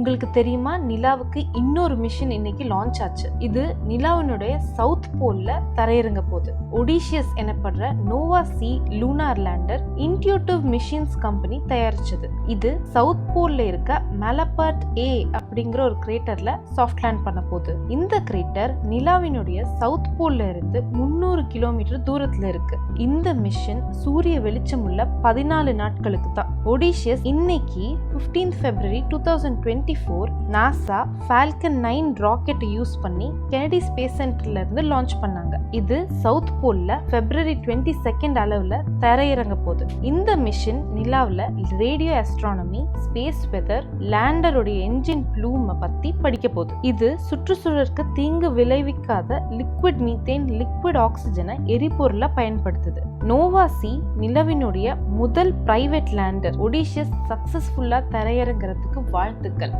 உங்களுக்கு தெரியுமா? நிலாவுக்கு இன்னொரு மிஷின் இன்னைக்கு லான்ச் ஆச்சு. இது நிலாவினுடைய சவுத் போல்ல தரையிறங்க போகுது. Odysseus எனப்படுற Nova C lunar lander Intuitive Machines company தயாரிச்சது. இது சவுத் போல்ல இருக்க மெலபர்ட் ஏ அப்படிங்கிற ஒரு கிரேட்டர்ல சாஃப்ட் லேண்ட் பண்ண போகுது. இந்த கிரேட்டர் நிலாவினுடைய சவுத் போல்ல இருந்து முந்நூறு கிலோமீட்டர் தூரத்துல இருக்கு. இந்த மிஷன் சூரிய வெளிச்சம் உள்ள பதினாலு நாட்களுக்கு தான். ஒடிஷியஸ் இன்னைக்கு 15th February two thousand twenty four NASA Falcon nine rocket use பண்ணி கெனடி ஸ்பேஸ் சென்டர்லேருந்து லான்ச் பண்ணாங்க. இது சவுத் போலில் ஃபெப்ரவரி டுவெண்ட்டி செகண்ட் அளவில் தரையிறங்க போகுது. இந்த மிஷின் நிலாவில் ரேடியோ ஆஸ்ட்ரானமி ஸ்பேஸ் வெதர் லேண்டருடைய என்ஜின் ப்ளூமை பற்றி படிக்க போகுது. இது சுற்றுச்சூழலுக்கு தீங்கு விளைவிக்காத லிக்விட் மீத்தேன் லிக்விட் ஆக்சிஜனை எரிபொருளா பயன்படுத்துது. நோவாசி நிலவினுடைய முதல் பிரைவேட் லேண்டர் ஒடிஷியஸ் சக்சஸ்ஃபுல்லாக தரையிறங்கிறதுக்கு வாழ்த்துக்கள்.